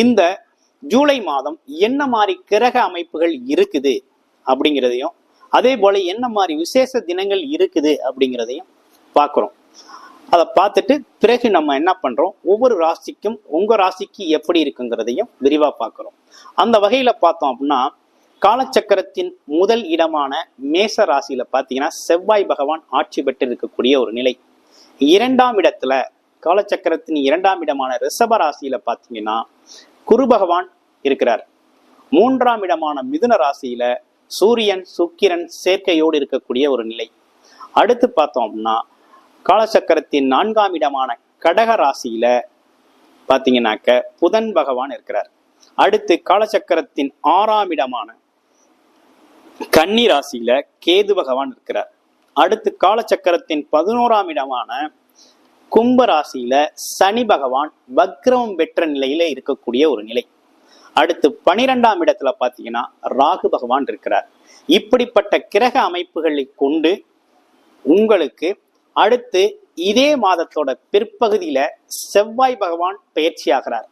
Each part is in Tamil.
இந்த ஜூலை மாதம் என்ன மாதிரி கிரக அமைப்புகள் இருக்குது அப்படிங்கிறதையும் அதே போல என்ன மாதிரி விசேஷ தினங்கள் இருக்குது அப்படிங்கிறதையும் பார்க்குறோம். அதை பார்த்துட்டு பிறகு நம்ம என்ன பண்றோம்? ஒவ்வொரு ராசிக்கும் உங்க ராசிக்கு எப்படி இருக்குங்கிறதையும் விரிவா பார்க்குறோம். அந்த வகையில பார்த்தோம் அப்படின்னா காலச்சக்கரத்தின் முதல் இடமான மேச ராசியில பார்த்தீங்கன்னா செவ்வாய் பகவான் ஆட்சி பெற்று இருக்கக்கூடிய ஒரு நிலை. இரண்டாம் இடத்துல காலச்சக்கரத்தின் இரண்டாம் இடமான ரிஷப ராசியில பார்த்தீங்கன்னா குரு பகவான் இருக்கிறார். மூன்றாம் இடமான மிதுன ராசியில சூரியன் சுக்கிரன் சேர்க்கையோடு இருக்கக்கூடிய ஒரு நிலை. அடுத்து பார்த்தோம் அப்படின்னா காலச்சக்கரத்தின் நான்காம் இடமான கடக ராசியில பாத்தீங்கன்னாக்க புதன் பகவான் இருக்கிறார். அடுத்து காலச்சக்கரத்தின் ஆறாம் இடமான கன்னி ராசியில கேது பகவான் இருக்கிறார். அடுத்து காலச்சக்கரத்தின் பதினோராம் இடமான கும்பராசியில சனி பகவான் வக்ரமம் பெற்ற நிலையில இருக்கக்கூடிய ஒரு நிலை. அடுத்து பனிரெண்டாம் இடத்துல பாத்தீங்கன்னா ராகு பகவான் இருக்கிறார். இப்படிப்பட்ட கிரக அமைப்புகளை கொண்டு உங்களுக்கு அடுத்து இதே மாதத்தோட பிற்பகுதியில செவ்வாய் பகவான் பயிற்சியாகிறார்.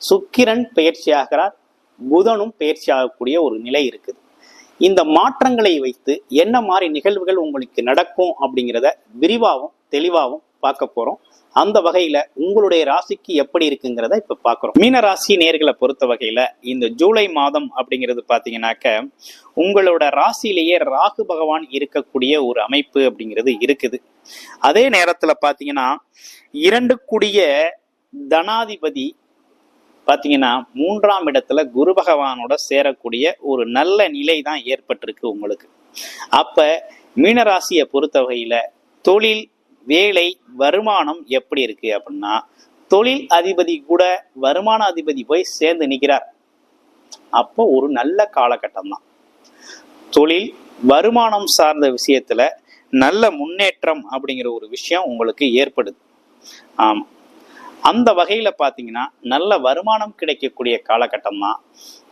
சுக்கிரன் பயிற்சியாகிறார். புதனும் பயிற்சியாகக்கூடிய ஒரு நிலை இருக்குது. இந்த மாற்றங்களை வைத்து என்ன மாதிரி நிகழ்வுகள் உங்களுக்கு நடக்கும் அப்படிங்கிறத விரிவாகவும் தெளிவாகவும் பார்க்க போறோம். அந்த வகையில உங்களுடைய ராசிக்கு எப்படி இருக்குங்கிறத இப்ப பார்க்குறோம். மீன ராசி நேர்களை பொறுத்த வகையில இந்த ஜூலை மாதம் அப்படிங்கிறது பாத்தீங்கன்னாக்க உங்களோட ராசியிலேயே ராகு பகவான் இருக்கக்கூடிய ஒரு அமைப்பு அப்படிங்கிறது இருக்குது. அதே நேரத்துல பாத்தீங்கன்னா இரண்டு கூடிய தனாதிபதி பாத்தீங்கன்னா மூன்றாம் இடத்துல குரு பகவானோட சேரக்கூடிய ஒரு நல்ல நிலை தான் ஏற்பட்டிருக்கு உங்களுக்கு. அப்ப மீனராசியை பொறுத்த வகையில தொழில் வேலை வருமானம் எப்படி இருக்கு அப்படின்னா தொழில் அதிபதி கூட வருமான அதிபதி போய் சேர்ந்து நிற்கிறார் அப்போ ஒரு நல்ல காலகட்டம் தான். தொழில் வருமானம் சார்ந்த விஷயத்துல நல்ல முன்னேற்றம் அப்படிங்கிற ஒரு விஷயம் உங்களுக்கு ஏற்படுது. ஆமா. அந்த வகையில பாத்தீங்கன்னா நல்ல வருமானம் கிடைக்கக்கூடிய காலகட்டம் தான்.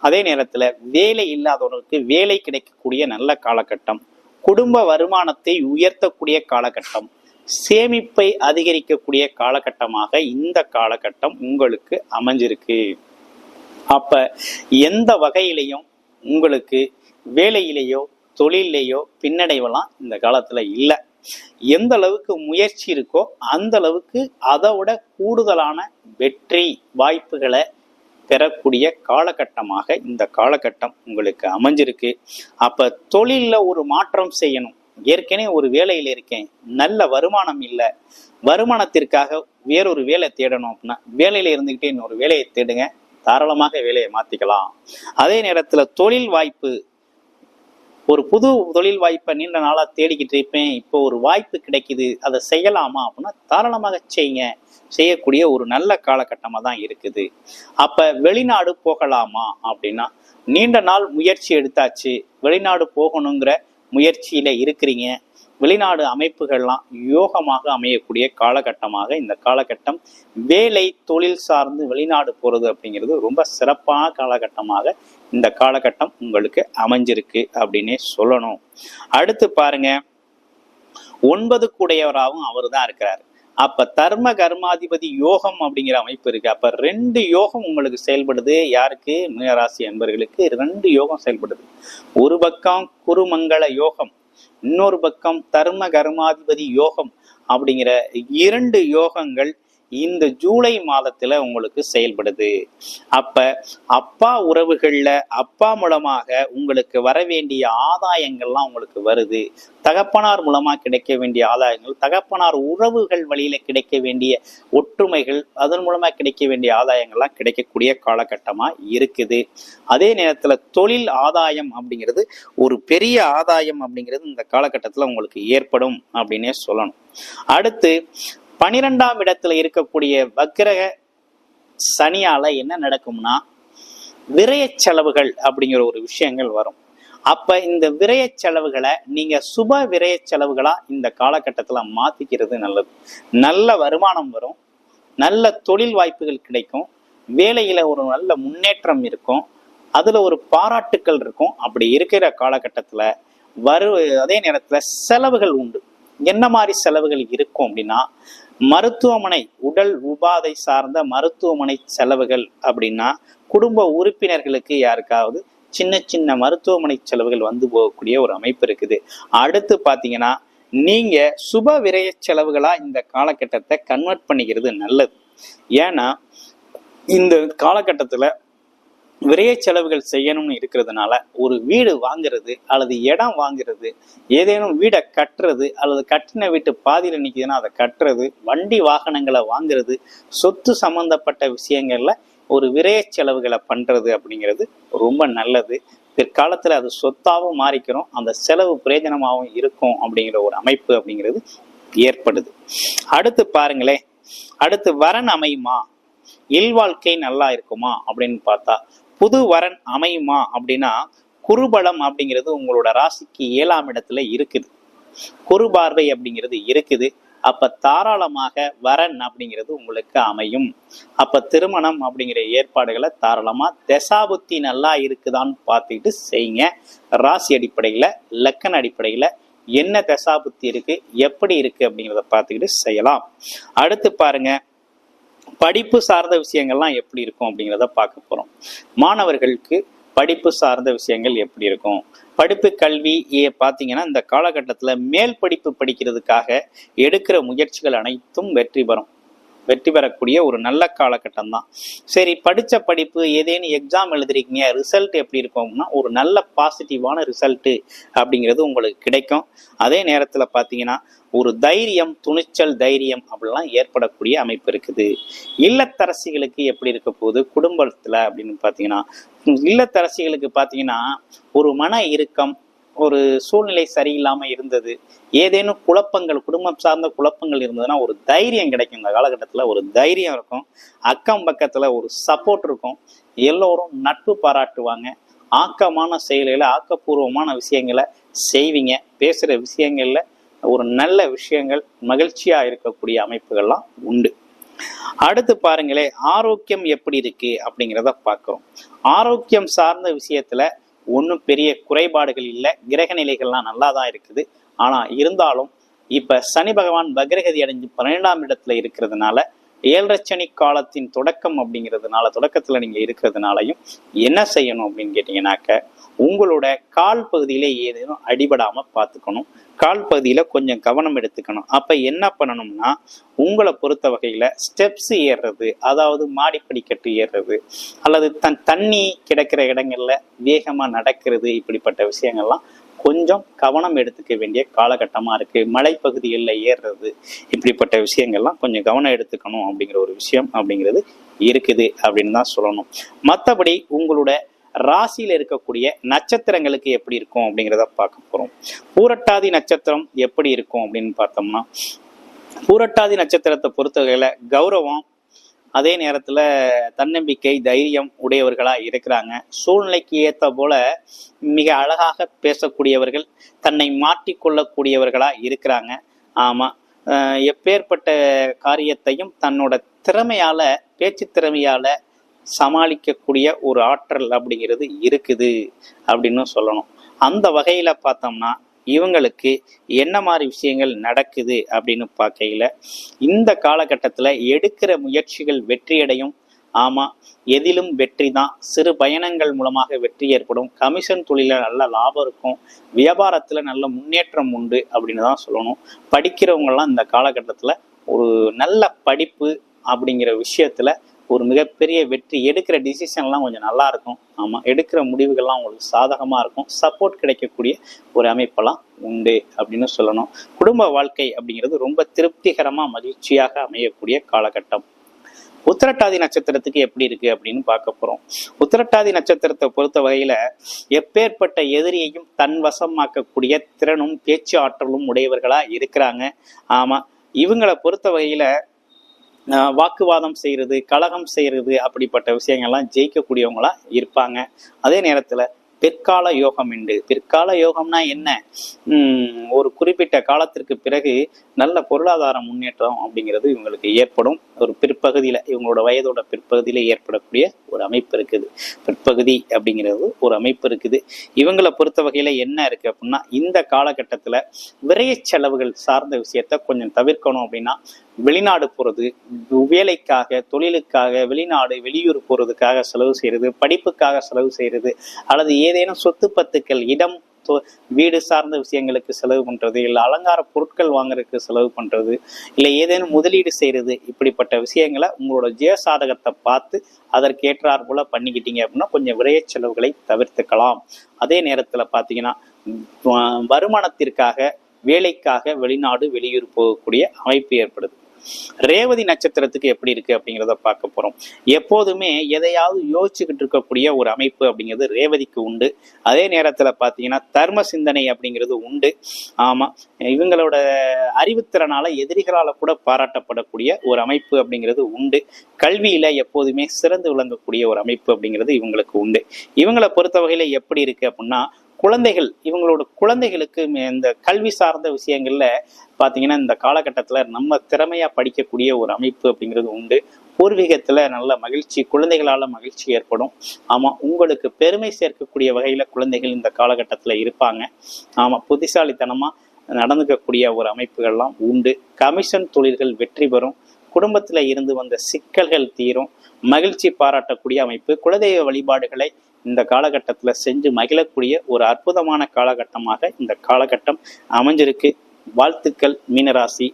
அதே நேரத்துல வேலை இல்லாதவர்களுக்கு வேலை கிடைக்கக்கூடிய நல்ல காலகட்டம். குடும்ப வருமானத்தை உயர்த்தக்கூடிய காலகட்டம். சேமிப்பை அதிகரிக்கக்கூடிய காலகட்டமாக இந்த காலகட்டம் உங்களுக்கு அமைஞ்சிருக்கு. அப்ப எந்த வகையிலையும் உங்களுக்கு வேலையிலேயோ தொழிலையோ பின்னடைவெல்லாம் இந்த காலத்துல இல்லை. எந்த அளவுக்கு முயற்சி இருக்கோ அந்த அளவுக்கு அதை விட கூடுதலான வெற்றி வாய்ப்புகளை பெறக்கூடிய காலகட்டமாக இந்த காலகட்டம் உங்களுக்கு அமைஞ்சிருக்கு. அப்ப தொழிலில் ஒரு மாற்றம் செய்யணும். ஏற்கனவே ஒரு வேலையில இருக்கேன். நல்ல வருமானம் இல்லை. வருமானத்திற்காக வேறொரு வேலை தேடணும் அப்படின்னா வேலையில இருந்துகிட்டே இன்னொரு வேலையை தேடுங்க. தாராளமாக வேலையை மாத்திக்கலாம். அதே நேரத்துல தொழில் வாய்ப்பு. ஒரு புது தொழில் வாய்ப்பை நீண்ட நாளா தேடிக்கிட்டு இருப்பேன். இப்போ ஒரு வாய்ப்பு கிடைக்குது. அதை செய்யலாமா அப்படின்னா தாராளமாக செய்யுங்க. செய்யக்கூடிய ஒரு நல்ல காலகட்டமாக தான் இருக்குது. அப்ப வெளிநாடு போகலாமா அப்படின்னா நீண்ட நாள் முயற்சி எடுத்தாச்சு. வெளிநாடு போகணுங்கிற முயற்சியில இருக்கிறீங்க. வெளிநாடு அமைப்புகள்லாம் யோகமாக அமையக்கூடிய காலகட்டமாக இந்த காலகட்டம் வேலை தொழில் சார்ந்து வெளிநாடு போறது அப்படிங்கிறது ரொம்ப சிறப்பான காலகட்டமாக இந்த காலகட்டம் உங்களுக்கு அமைஞ்சிருக்கு அப்படின்னே சொல்லணும். அடுத்து பாருங்க. ஒன்பது கூடையவராகவும் அவர் தான் இருக்கிறார். அப்ப தர்ம கர்மாதிபதி யோகம் அப்படிங்கிற அமைப்பு இருக்கு. அப்ப ரெண்டு யோகம் உங்களுக்கு செயல்படுது. யாருக்கு? மீனராசி அன்பர்களுக்கு ரெண்டு யோகம் செயல்படுது. ஒரு பக்கம் குருமங்கள யோகம் இன்னொரு பக்கம் தர்ம கர்மாதிபதி யோகம் அப்படிங்கிற இரண்டு யோகங்கள் இந்த ஜூலை மாதத்துல உங்களுக்கு செயல்படுது. அப்ப அப்பா உறவுகள்ல அப்பா மூலமாக உங்களுக்கு வர வேண்டிய ஆதாயங்கள்லாம் உங்களுக்கு வருது. தகப்பனார் மூலமா கிடைக்க வேண்டிய ஆதாயங்கள் தகப்பனார் உறவுகள் வழியில கிடைக்க வேண்டிய ஒற்றுமைகள் அதன் மூலமா கிடைக்க வேண்டிய ஆதாயங்கள்லாம் கிடைக்கக்கூடிய காலகட்டமா இருக்குது. அதே நேரத்துல தொழில் ஆதாயம் அப்படிங்கிறது ஒரு பெரிய ஆதாயம் அப்படிங்கிறது இந்த காலகட்டத்துல உங்களுக்கு ஏற்படும் அப்படின்னே சொல்லணும். அடுத்து பனிரெண்டாம் இடத்துல இருக்கக்கூடிய வக்கிரக சனியால என்ன நடக்கும்னா விரய செலவுகள் அப்படிங்கிற ஒரு விஷயங்கள் வரும். அப்ப இந்த விரய செலவுகளை நீங்க சுப விரய செலவுகளா இந்த காலகட்டத்துல மாத்திக்கிறது நல்லது. நல்ல வருமானம் வரும் நல்ல தொழில் வாய்ப்புகள் கிடைக்கும் வேலையில ஒரு நல்ல முன்னேற்றம் இருக்கும் அதுல ஒரு பாராட்டுக்கள் இருக்கும். அப்படி இருக்கிற காலகட்டத்துல வரு அதே நேரத்துல செலவுகள் உண்டு. என்ன மாதிரி செலவுகள் இருக்கும் அப்படின்னா மருத்துவமனை உடல் உபாதை சார்ந்த மருத்துவமனை செலவுகள் அப்படின்னா குடும்ப உறுப்பினர்களுக்கு யாருக்காவது சின்ன சின்ன மருத்துவமனை செலவுகள் வந்து போகக்கூடிய ஒரு அமைப்பு இருக்குது. அடுத்து பார்த்தீங்கன்னா நீங்க சுப விரய செலவுகளா இந்த காலகட்டத்தை கன்வெர்ட் பண்ணிக்கிறது நல்லது. ஏன்னா இந்த காலகட்டத்துல விரைய செலவுகள் செய்யணும்னு இருக்கிறதுனால ஒரு வீடு வாங்குறது அல்லது இடம் வாங்குறது ஏதேனும் வீடை கட்டுறது அல்லது கட்டின வீட்டு பாதியில் நிற்கிதுன்னா அதை கட்டுறது வண்டி வாகனங்களை வாங்குறது சொத்து சம்பந்தப்பட்ட விஷயங்கள்ல ஒரு விரைய செலவுகளை பண்றது அப்படிங்கிறது ரொம்ப நல்லது. பிற்காலத்துல அது சொத்தாவும் மாறிக்கிறோம் அந்த செலவு பிரயோஜனமாகவும் இருக்கும் அப்படிங்கிற ஒரு அமைப்பு அப்படிங்கிறது ஏற்படுது. அடுத்து பாருங்களேன் அடுத்து வரன் அமையுமா? இல்வாழ்க்கை நல்லா இருக்குமா அப்படின்னு பார்த்தா புது வரன் அமையுமா அப்படின்னா குருபலம் அப்படிங்கிறது உங்களோட ராசிக்கு ஏழாம் இடத்துல இருக்குது. குருபார்வை அப்படிங்கிறது இருக்குது. அப்ப தாராளமாக வரன் அப்படிங்கிறது உங்களுக்கு அமையும். அப்ப திருமணம் அப்படிங்கிற ஏற்பாடுகளை தாராளமா தசாபுத்தி நல்லா இருக்குதான்னு பார்த்துக்கிட்டு செய்யுங்க. ராசி அடிப்படையில லக்கன் அடிப்படையில என்ன தசாபுத்தி இருக்கு எப்படி இருக்கு அப்படிங்கிறத பார்த்துக்கிட்டு செய்யலாம். அடுத்து பாருங்க படிப்பு சார்ந்த விஷயங்கள்லாம் எப்படி இருக்கும் அப்படிங்கிறத பார்க்க போறோம். மாணவர்களுக்கு படிப்பு சார்ந்த விஷயங்கள் எப்படி இருக்கும்? படிப்பு கல்வி பார்த்தீங்கன்னா இந்த காலகட்டத்தில் மேல் படிப்பு படிக்கிறதுக்காக எடுக்கிற முயற்சிகள் அனைத்தும் வெற்றி பெறும். வெற்றி பெறக்கூடிய ஒரு நல்ல காலகட்டம் தான் சரி படித்த படிப்பு ஏதேனும் எக்ஸாம் எழுதுறீங்க ரிசல்ட் எப்படி இருக்கும்னா ஒரு நல்ல பாசிட்டிவான ரிசல்ட்டு அப்படிங்கிறது உங்களுக்கு கிடைக்கும். அதே நேரத்தில் பார்த்தீங்கன்னா ஒரு தைரியம் துணிச்சல் தைரியம் அப்படிலாம் ஏற்படக்கூடிய அமைப்பு இருக்குது. இல்லத்தரசிகளுக்கு எப்படி இருக்க போகுது குடும்பத்தில் அப்படின்னு பார்த்தீங்கன்னா இல்லத்தரசிகளுக்கு பார்த்தீங்கன்னா ஒரு மன இறுக்கம் ஒரு சூழ்நிலை சரியில்லாம இருந்தது. ஏதேனும் குழப்பங்கள் குடும்பம் சார்ந்த குழப்பங்கள் இருந்ததுன்னா ஒரு தைரியம் கிடைக்கும். இந்த காலகட்டத்தில் ஒரு தைரியம் இருக்கும். அக்கம் பக்கத்தில் ஒரு சப்போர்ட் இருக்கும். எல்லோரும் நட்பு பாராட்டுவாங்க. ஆக்கமான செயல்களை ஆக்கப்பூர்வமான விஷயங்களை செய்வீங்க. பேசுகிற விஷயங்களில் ஒரு நல்ல விஷயங்கள் மகிழ்ச்சியாக இருக்கக்கூடிய அமைப்புகள்லாம் உண்டு. அடுத்து பாருங்களேன் ஆரோக்கியம் எப்படி இருக்கு அப்படிங்கிறத பார்க்குறோம். ஆரோக்கியம் சார்ந்த விஷயத்துல ஒன்றும் பெரிய குறைபாடுகள் இல்லை. கிரக நிலைகள்லாம் நல்லா தான் இருக்குது. ஆனால் இருந்தாலும் இப்போ சனி பகவான் பக்ரகதி அடைஞ்சு பன்னிரெண்டாம் இடத்துல இருக்கிறதுனால ஏழரை சனி காலத்தின் தொடக்கம் அப்படிங்கிறதுனால தொடக்கத்துல நீங்க இருக்கிறதுனாலையும் என்ன செய்யணும் அப்படின்னு கேட்டீங்கன்னாக்க உங்களோட கால் பகுதியில ஏதேனும் அடிபடாம பார்த்துக்கணும். கால் பகுதியில கொஞ்சம் கவனம் எடுத்துக்கணும். அப்ப என்ன பண்ணணும்னா உங்களை பொறுத்த வகையில ஸ்டெப்ஸ் ஏறுறது அதாவது மாடிப்படிக்கட்டு ஏறுறது அல்லது தன் தண்ணி கிடக்கிற இடங்கள்ல வேகமா நடக்கிறது இப்படிப்பட்ட விஷயங்கள்லாம் கொஞ்சம் கவனம் எடுத்துக்க வேண்டிய காலகட்டமாக இருக்குது மலைப்பகுதிகளில் ஏறுறது. இப்படிப்பட்ட விஷயங்கள்லாம் கொஞ்சம் கவனம் எடுத்துக்கணும் அப்படிங்கிற ஒரு விஷயம் அப்படிங்கிறது இருக்குது அப்படின்னு தான் சொல்லணும். மற்றபடி உங்களோட ராசியில் இருக்கக்கூடிய நட்சத்திரங்களுக்கு எப்படி இருக்கும் அப்படிங்கிறத பார்க்க போகிறோம் பூரட்டாதி நட்சத்திரம் எப்படி இருக்கும் அப்படின்னு பார்த்தோம்னா பூரட்டாதி நட்சத்திரத்தை பொறுத்தவரையில் கௌரவம் அதே நேரத்துல தன்னம்பிக்கை தைரியம் உடையவர்களா இருக்கிறாங்க. சூழ்நிலைக்கு ஏத்த போல மிக அழகாக பேசக்கூடியவர்கள் தன்னை மாற்றிக்கொள்ளக்கூடியவர்களா இருக்கிறாங்க. ஆமா. எப்பேற்பட்ட காரியத்தையும் தன்னோட திறமையால பேச்சு திறமையால சமாளிக்கக்கூடிய ஒரு ஆற்றல் அப்படிங்கிறது இருக்குது அப்படின்னு சொல்லணும். அந்த வகையில பார்த்தோம்னா இவங்களுக்கு என்ன மாதிரி விஷயங்கள் நடக்குது அப்படின்னு பார்க்கையில இந்த காலகட்டத்தில் எடுக்கிற முயற்சிகள் வெற்றியடையும். ஆமாம் எதிலும் வெற்றி தான் சிறு பயணங்கள் மூலமாக வெற்றி ஏற்படும். கமிஷன் தொழில நல்ல லாபம் இருக்கும். வியாபாரத்தில் நல்ல முன்னேற்றம் உண்டு அப்படின்னு தான் சொல்லணும். படிக்கிறவங்கள்லாம் இந்த காலகட்டத்தில் ஒரு நல்ல படிப்பு அப்படிங்கிற விஷயத்தில் ஒரு மிகப்பெரிய வெற்றி. எடுக்கிற டிசிஷன்லாம் கொஞ்சம் நல்லா இருக்கும். ஆமாம் எடுக்கிற முடிவுகள்லாம் உங்களுக்கு சாதகமாக இருக்கும். சப்போர்ட் கிடைக்கக்கூடிய ஒரு அமைப்பெல்லாம் உண்டு அப்படின்னு சொல்லணும். குடும்ப வாழ்க்கை அப்படிங்கிறது ரொம்ப திருப்திகரமாக மகிழ்ச்சியாக அமையக்கூடிய காலகட்டம். உத்திரட்டாதி நட்சத்திரத்துக்கு எப்படி இருக்கு அப்படின்னு பார்க்க போறோம். உத்திரட்டாதி நட்சத்திரத்தை பொறுத்த வகையில எப்பேற்பட்ட எதிரியையும் தன் வசமாக்கக்கூடிய திறனும் பேச்சு ஆற்றலும் உடையவர்களா இருக்கிறாங்க. ஆமா. இவங்களை பொறுத்த வகையில வாக்குவாதம் செய்கிறது கலகம் செய்கிறது அப்படிப்பட்ட விஷயங்கள்லாம் ஜெயிக்கக்கூடியவங்களா இருப்பாங்க. அதே நேரத்தில் பிற்கால யோகம் உண்டு. பிற்கால யோகம்னா என்ன? ஒரு குறிப்பிட்ட காலத்திற்கு பிறகு நல்ல பொருளாதார முன்னேற்றம் அப்படிங்கிறது இவங்களுக்கு ஏற்படும். ஒரு பிற்பகுதியில் இவங்களோட வயதோட பிற்பகுதியில் ஏற்படக்கூடிய ஒரு அமைப்பு இருக்குது. பிற்பகுதி அப்படிங்கிறது ஒரு அமைப்பு இருக்குது. இவங்களை பொறுத்த வகையில் என்ன இருக்குது அப்படின்னா இந்த காலகட்டத்தில் விரைய செலவுகள் சார்ந்த விஷயத்த கொஞ்சம் தவிர்க்கணும் அப்படின்னா வெளிநாடு போறது வேலைக்காக தொழிலுக்காக வெளிநாடு வெளியூர் போறதுக்காக செலவு செய்யறது படிப்புக்காக செலவு செய்யறது அல்லது ஏதேனும் சொத்து பத்துக்கள் இடம் வீடு சார்ந்த விஷயங்களுக்கு செலவு பண்றது இல்லை அலங்கார பொருட்கள் வாங்குறதுக்கு செலவு பண்றது இல்லை ஏதேனும் முதலீடு செய்யறது இப்படிப்பட்ட விஷயங்களை உங்களோட ஜெய சாதகத்தை பார்த்து அதற்கேற்றார் போல பண்ணிக்கிட்டீங்க அப்படின்னா கொஞ்சம் விரைய செலவுகளை தவிர்த்துக்கலாம். அதே நேரத்தில் பார்த்தீங்கன்னா வருமானத்திற்காக வேலைக்காக வெளிநாடு வெளியூர் போகக்கூடிய அமைப்பு ஏற்படுது. ரேவதி நட்சத்திரத்துக்கு எப்படி இருக்கு அப்படிங்கிறத பார்க்க போறோம். எப்போதுமே எதையாவது யோசிச்சுக்கிட்டு இருக்கக்கூடிய ஒரு அமைப்பு அப்படிங்கிறது ரேவதிக்கு உண்டு. அதே நேரத்துல பாத்தீங்கன்னா தர்ம சிந்தனை அப்படிங்கிறது உண்டு. ஆமா இவங்களோட அறிவுத்திறனால எதிரிகளால கூட பாராட்டப்படக்கூடிய ஒரு அமைப்பு அப்படிங்கிறது உண்டு. கல்வியில எப்போதுமே சிறந்து விளங்கக்கூடிய ஒரு அமைப்பு அப்படிங்கிறது இவங்களுக்கு உண்டு. இவங்களை பொறுத்த வகையில எப்படி இருக்கு அப்படின்னா குழந்தைகள் இவங்களோட குழந்தைகளுக்கு மே- இந்த கல்வி சார்ந்த விஷயங்கள்ல பாத்தீங்கன்னா இந்த காலகட்டத்துல நம்ம திறமையா படிக்கக்கூடிய ஒரு அமைப்பு அப்படிங்கிறது உண்டு. பூர்வீகத்துல நல்ல மகிழ்ச்சி குழந்தைகளால மகிழ்ச்சி ஏற்படும். ஆமா உங்களுக்கு பெருமை சேர்க்கக்கூடிய வகையில குழந்தைகள் இந்த காலகட்டத்துல இருப்பாங்க. ஆமா புத்திசாலித்தனமா நடந்துக்கக்கூடிய ஒரு அமைப்புகள்லாம் உண்டு. கமிஷன் தொழில்கள் வெற்றி பெறும். குடும்பத்துல இருந்து வந்த சிக்கல்கள் தீரும். மகிழ்ச்சி பாராட்டக்கூடிய அமைப்பு. குலதெய்வ வழிபாடுகளை இந்த காலகட்டத்தில் செஞ்சு மகிழக்கூடிய ஒரு அற்புதமான காலகட்டமாக இந்த காலகட்டம் அமைஞ்சிருக்கு. வாழ்த்துக்கள் மீனராசி